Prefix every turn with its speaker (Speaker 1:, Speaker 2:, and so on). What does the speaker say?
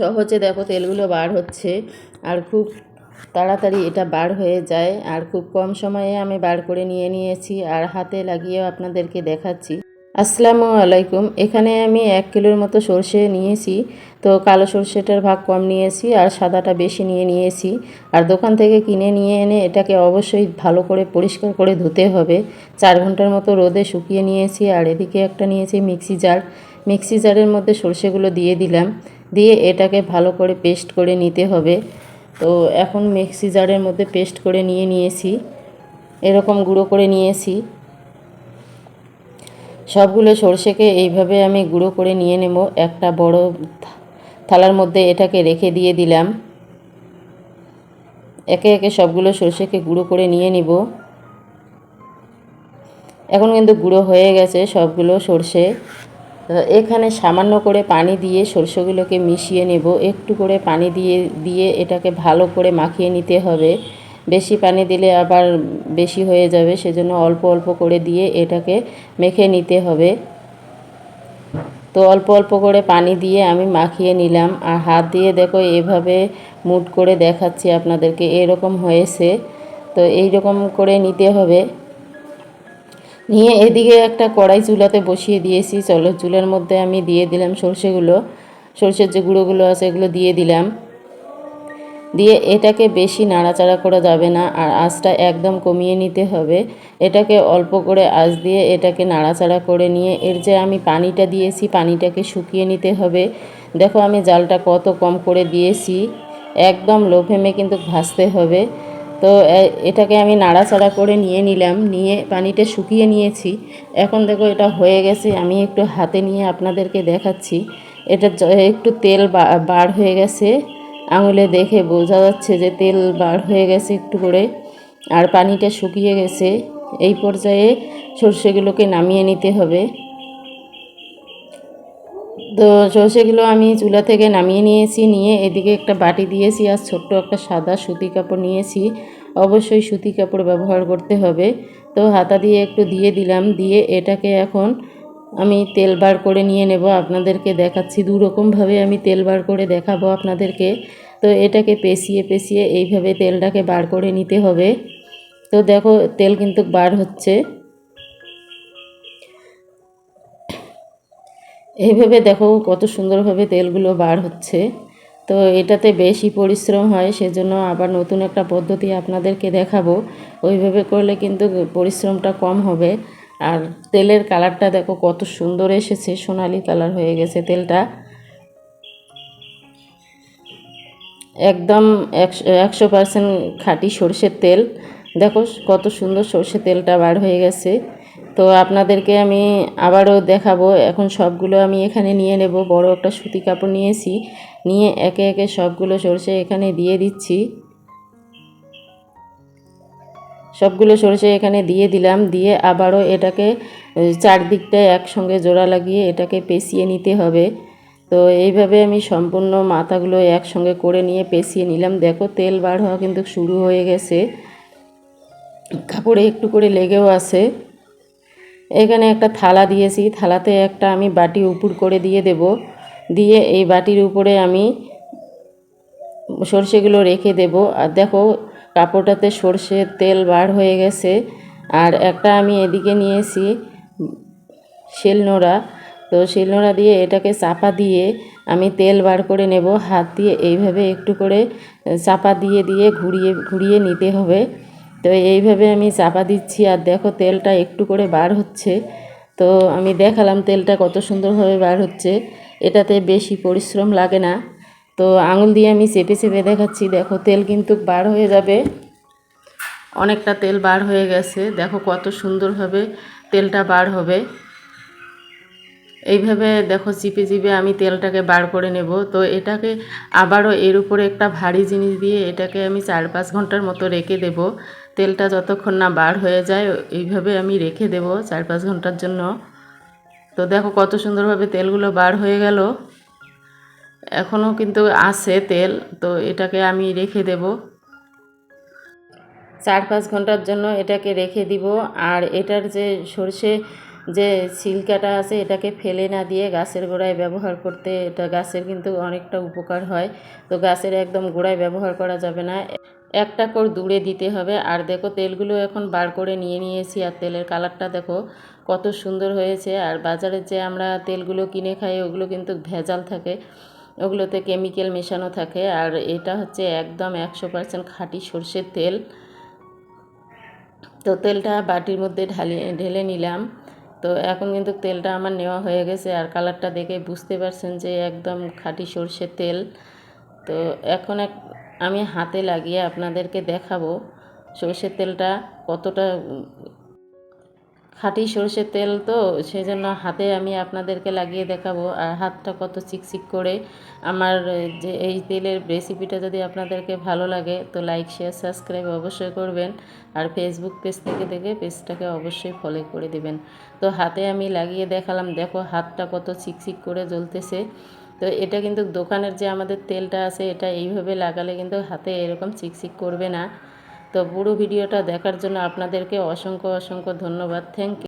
Speaker 1: সহজে দেখো তেলগুলো বার হচ্ছে আর খুব তাড়াতাড়ি এটা বার হয়ে যায় আর খুব কম সময়ে আমি বার করে নিয়ে নিয়েছি আর হাতে লাগিয়েও আপনাদেরকে দেখাচ্ছি। আসসালামু আলাইকুম। এখানে আমি এক কিলোর মতো সর্ষে নিয়েছি। তো কালো সর্ষেটার ভাগ কম নিয়েছি আর সাদাটা বেশি নিয়ে নিয়েছি। আর দোকান থেকে কিনে নিয়ে এনে এটাকে অবশ্যই ভালো করে পরিষ্কার করে ধুতে হবে। চার ঘণ্টার মতো রোদে শুকিয়ে নিয়েছি আর এদিকে একটা নিয়েছি মিক্সি জার। মিক্সি জারের মধ্যে সর্ষেগুলো দিয়ে দিলাম। দিয়ে এটাকে ভালো করে পেস্ট করে নিতে হবে। তো এখন মিক্সি জারের মধ্যে পেস্ট করে নিয়ে নিয়েছি। এরকম গুঁড়ো করে নিয়েছি। সবগুলো সর্ষেকে এইভাবে আমি গুঁড়ো করে নিয়ে নেব। একটা বড় থালার মধ্যে এটাকে রেখে দিয়ে দিলাম। একে একে সবগুলো সর্ষেকে গুঁড়ো করে নিয়ে নিব। এখন কিন্তু গুঁড়ো হয়ে গেছে সবগুলো সর্ষে। এখানে সামান্য করে পানি দিয়ে সর্ষেগুলোকে মিশিয়ে নেব। একটু করে পানি দিয়ে দিয়ে এটাকে ভালো করে মাখিয়ে নিতে হবে। বেশি পানি দিলে আবার বেশি হয়ে যাবে, সেজন্য অল্প অল্প করে দিয়ে এটাকে মেখে নিতে হবে। তো অল্প অল্প করে পানি দিয়ে আমি মাখিয়ে নিলাম। আর হাত দিয়ে দেখো, এভাবে মুট করে দেখাচ্ছি আপনাদেরকে, এরকম হয়েছে। তো এই রকম করে নিতে হবে। নিয়ে এদিকে একটা কড়াই চুলাতে বসিয়ে দিয়েছি। চলো, চুলার মধ্যে আমি দিয়ে দিলাম সর্ষেগুলো। সর্ষের যে গুঁড়োগুলো আছে এগুলো দিয়ে দিলাম। দিয়ে এটাকে বেশি নাড়াচাড়া করা যাবে না আর আঁচটা একদম কমিয়ে নিতে হবে। এটাকে অল্প করে আঁচ দিয়ে এটাকে নাড়াচাড়া করে নিয়ে এর যে আমি পানিটা দিয়েছি, পানিটাকে শুকিয়ে নিতে হবে। দেখো আমি জালটা কত কম করে দিয়েছি। একদম লো ফ্লেমে কিন্তু ভাজতে হবে। তো এটাকে আমি নাড়াচাড়া করে নিয়ে নিলাম, নিয়ে পানিটা শুকিয়ে নিয়েছি। এখন দেখো এটা হয়ে গেছে, আমি একটু হাতে নিয়ে আপনাদেরকে দেখাচ্ছি। এটা একটু তেল বার হয়ে গেছে, আঙুলে দেখে বোঝা যাচ্ছে যে তেল বার হয়ে গেছে একটু করে, আর পানিটা শুকিয়ে গেছে। এই পর্যায়ে সর্ষেগুলোকে নামিয়ে নিতে হবে। তো সর্ষেগুলো আমি চুলা থেকে নামিয়ে নিয়েছি, নিয়ে এদিকে একটা বাটি দিয়েছি আর ছোট্ট একটা সাদা সুতি কাপড় নিয়েছি। অবশ্যই সুতি কাপড় ব্যবহার করতে হবে। তো হাতা দিয়ে একটু দিয়ে দিলাম, দিয়ে এটাকে এখন আমি তেল বার করে নিয়ে নেব। আপনাদেরকে দেখাচ্ছি দু রকমভাবে আমি তেল বার করে দেখাবো আপনাদেরকে। তো এটাকে পেঁচিয়ে পেঁচিয়ে এইভাবে তেলটাকে বার করে নিতে হবে। তো দেখো তেল কিন্তু বার হচ্ছে। এইভাবে দেখো কত সুন্দরভাবে তেলগুলো বার হচ্ছে। তো এটাতে বেশি পরিশ্রম হয়, সেজন্য আবার নতুন একটা পদ্ধতি আপনাদেরকে দেখাবো। ওইভাবে করলে কিন্তু পরিশ্রমটা কম হবে। আর তেলের কালারটা দেখো কত সুন্দর এসেছে, সোনালি কালার হয়ে গেছে তেলটা। একদম একশো পার্সেন্ট খাঁটি সর্ষের তেল। দেখো কত সুন্দর সর্ষের তেলটা বার হয়ে গেছে। তো আপনাদেরকে আমি আবারও দেখাবো। এখন সবগুলো আমি এখানে নিয়ে নেব। বড় একটা সুতি কাপড় নিয়েছি। নিয়ে একে একে সবগুলো সরষে এখানে দিয়ে দিচ্ছি। সবগুলো সরষে এখানে দিয়ে দিলাম। দিয়ে আবারও এটাকে চারদিকটায় একসঙ্গে জোড়া লাগিয়ে এটাকে পেঁচিয়ে নিতে হবে। তো এইভাবে আমি সম্পূর্ণ মাথাগুলো একসঙ্গে করে নিয়ে পেঁচিয়ে নিলাম। দেখো, তেল বার হওয়া কিন্তু শুরু হয়ে গেছে। কাপড়ে একটু করে লেগেও আছে। এখানে একটা থালা দিয়েছি। থালাতে একটা আমি বাটি উপর করে দিয়ে দেব। দিয়ে এই বাটির উপরে আমি সর্ষেগুলো রেখে দেব। আর দেখো, কাপড়টাতে সর্ষের তেল বার হয়ে গেছে। আর একটা আমি এদিকে নিয়েছি শিলনোড়া। তো শিলনোড়া দিয়ে এটাকে চাপা দিয়ে আমি তেল বার করে নেব। হাত দিয়ে এইভাবে একটু করে চাপা দিয়ে দিয়ে ঘুরিয়ে ঘুরিয়ে নিতে হবে। তো এইভাবে আমি চাপা দিচ্ছি আর দেখো তেলটা একটু করে বার হচ্ছে। তো আমি দেখালাম তেলটা কত সুন্দরভাবে বার হচ্ছে। এটাতে বেশি পরিশ্রম লাগে না। তো আঙুল দিয়ে আমি চেপে চেপে দেখাচ্ছি। দেখো তেল কিন্তু বার হয়ে যাবে। অনেকটা তেল বার হয়ে গেছে। দেখো কত সুন্দরভাবে তেলটা বার হবে। এইভাবে দেখো চিপে চিপে আমি তেলটাকে বার করে নেব। তো এটাকে আবারও এর উপরে একটা ভারী জিনিস দিয়ে এটাকে আমি চার পাঁচ ঘণ্টার মতো রেখে দেব। তেলটা যতক্ষণ না বার হয়ে যায়, এইভাবে আমি রেখে দেব চার পাঁচ ঘণ্টার জন্য। তো দেখো কত সুন্দরভাবে তেলগুলো বার হয়ে গেল। এখনও কিন্তু আছে তেল, তো এটাকে আমি রেখে দেব। চার পাঁচ ঘণ্টার জন্য এটাকে রেখে দিব। আর এটার যে সর্ষে যে ছিলকাটা আছে, এটাকে ফেলে না দিয়ে গাছের গোড়ায় ব্যবহার করতে, এটা গাছের কিন্তু অনেকটা উপকার হয়। তো গাছের একদম গোড়ায় ব্যবহার করা যাবে না। একটা করে দূরে দিতে হবে। আর দেখো, তেলগুলো এখন বার করে নিয়ে নিয়েছি আর তেলের কালারটা দেখো কত সুন্দর হয়েছে। আর বাজারে যে আমরা তেলগুলো কিনে খাই, ওগুলো কিন্তু ভেজাল থাকে। ওগুলোতে কেমিক্যাল মেশানো থাকে। আর এটা হচ্ছে একদম একশো পার্সেন্ট খাঁটি সর্ষের তেল। তো তেলটা বাটির মধ্যে ঢালিয়ে ঢেলে নিলাম। তো এখন কিন্তু তেলটা আমার নেওয়া হয়ে গেছে। আর কালারটা দেখে বুঝতে পারছেন যে একদম খাঁটি সর্ষের তেল। তো এখন এক আমি হাতে লাগিয়ে আপনাদেরকে দেখাবো সর্ষের তেলটা কতটা খাঁটি সর্ষের তেল তো সেই জন্য হাতে আমি আপনাদেরকে লাগিয়ে দেখাবো। আর হাতটা কত চিকচিক করে। আমার যে, এই তেলের রেসিপিটা যদি আপনাদেরকে ভালো লাগে, তো লাইক শেয়ার সাবস্ক্রাইব অবশ্যই করবেন। আর ফেসবুক পেজ থেকে দেখে পেজটাকে অবশ্যই ফলো করে দেবেন। তো হাতে আমি লাগিয়ে দেখালাম। দেখো হাতটা কত চিকচিক করে জ্বলতেছে। তো এটা কিন্তু দোকানের যে আমাদের তেলটা আছে, এটা এইভাবে লাগালে কিন্তু হাতে এরকম চিকচিক করবে না। তো পুরো ভিডিওটা দেখার জন্য আপনাদেরকে অসংখ্য অসংখ্য ধন্যবাদ। Thank you